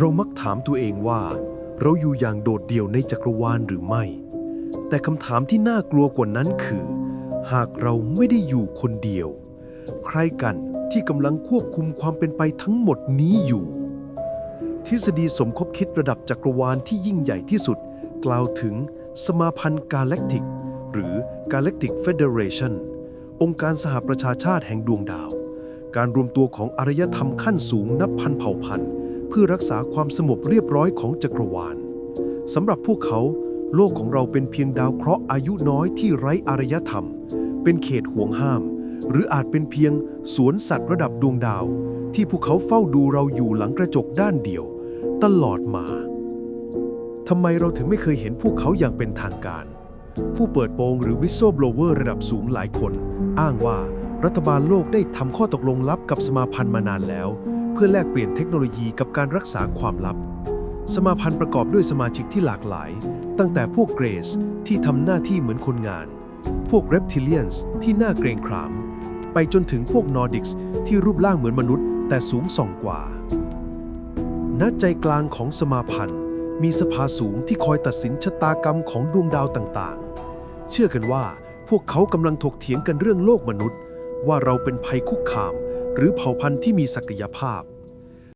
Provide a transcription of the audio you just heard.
เรามักถามตัวเองว่า เราอยู่อย่างโดดเดี่ยวในจักรวาลหรือไม่ แต่คำถามที่น่ากลัวกว่านั้นคือ หากเราไม่ได้อยู่คนเดียว ใครกันที่กำลังควบคุมความเป็นไปทั้งหมดนี้อยู่ ทฤษฎีสมคบคิดระดับจักรวาลที่ยิ่งใหญ่ที่สุด กล่าวถึงสมาพันธ์กาแล็กติก หรือ Galactic Federation องค์การสหประชาชาติแห่งดวงดาว การรวมตัวของอารยธรรมขั้นสูงนับพันเผ่าพันธุ์ เพื่อรักษาความสงบเรียบร้อยของจักรวาลสำหรับพวกเขา โลกของเราเป็นเพียงดาวเคราะห์อายุน้อยที่ไร้อารยธรรม เป็นเขตห่วงห้าม หรืออาจเป็นเพียงสวนสัตว์ระดับดวงดาว ที่พวกเขาเฝ้าดูเราอยู่หลังกระจกด้านเดียว ตลอดมาทำไมเราถึงไม่เคยเห็นพวกเขาอย่างเป็นทางการ ผู้เปิดโปงหรือวิสโซบลเวอร์ระดับสูงหลายคน อ้างว่ารัฐบาลโลกได้ทำข้อตกลงลับกับสมาพันธ์มานานแล้ว พื่อแลกเปลี่ยนเทคโนโลยีกับการรักษาความลับ สมาพันธ์ประกอบด้วยสมาชิกที่หลากหลาย ตั้งแต่พวกเกรสที่ทำหน้าที่เหมือนคนงาน พวกเรปทิเลียนส์ที่น่าเกรงขาม ไปจนถึงพวกนอร์ดิกส์ที่รูปร่างเหมือนมนุษย์ แต่สูงส่องกว่า ณ ใจกลางของสมาพันธ์ มีสภาสูงที่คอยตัดสินชะตากรรมของดวงดาวต่างๆ เชื่อกันว่าพวกเขากำลังถกเถียงกันเรื่องโลกมนุษย์ ว่าเราเป็นภัยคุกคาม หรือเผ่าพันธุ์ที่มีศักยภาพ